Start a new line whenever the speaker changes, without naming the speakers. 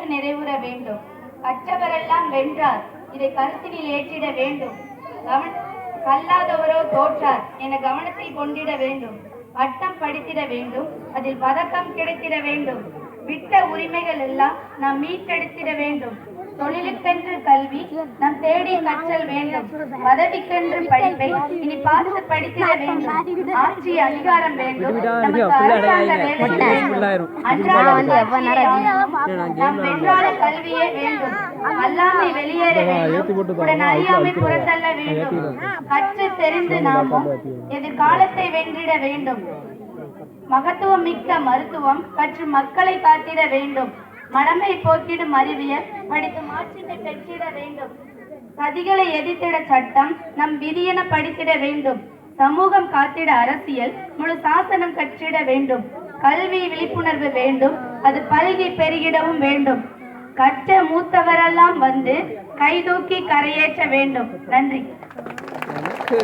பெற்று நிறைவுற வேண்டும். கற்றவரெல்லாம் வென்றார். இதை கருத்தினில் ஏற்றிட வேண்டும். கவன கல்லாதவரோ தோற்றார் என கவனத்தை கொண்டிட வேண்டும். பட்டம் படித்திட வேண்டும். அதில் பதக்கம் கிடைத்திட வேண்டும். விட்ட உரிமைகள் எல்லாம் நாம் மீட்டெடுத்திட வேண்டும். தொழிலுக்கென்று கல்வி நாம் தேடி கற்றல் வேண்டும். பதவிக்கென்று படிப்பை இனி பார்த்து படித்திட வேண்டும். ஆட்சி அதிகாரம் வேண்டும். நாம் வென்றாட கல்வியே வேண்டும். அல்லாமை வெளியேற வேண்டும். உடன் அறியாமை புறத்தள்ள வேண்டும். கற்று தெரிந்து நாமும் எதிர்காலத்தை வென்றிட வேண்டும். மகத்துவம் மிக்க மருத்துவம் கற்று மக்களை காத்திட வேண்டும். மடமை போக்கிடும் அறிவியல் படித்து மாற்றினை பெற்றிட வேண்டும். சதிகளை எதிர்த்திட சட்டம் நம் விதியென படித்திட வேண்டும். சமூகம் காத்திட அரசியல் முழு சாசனம் கற்றிட வேண்டும். கல்வி விழிப்புணர்வு வேண்டும் அது பல்கி பெருகிடவும் வேண்டும். கற்ற மூத்தவரெல்லாம் வந்து கைதூக்கி கரையேற்ற வேண்டும். நன்றி.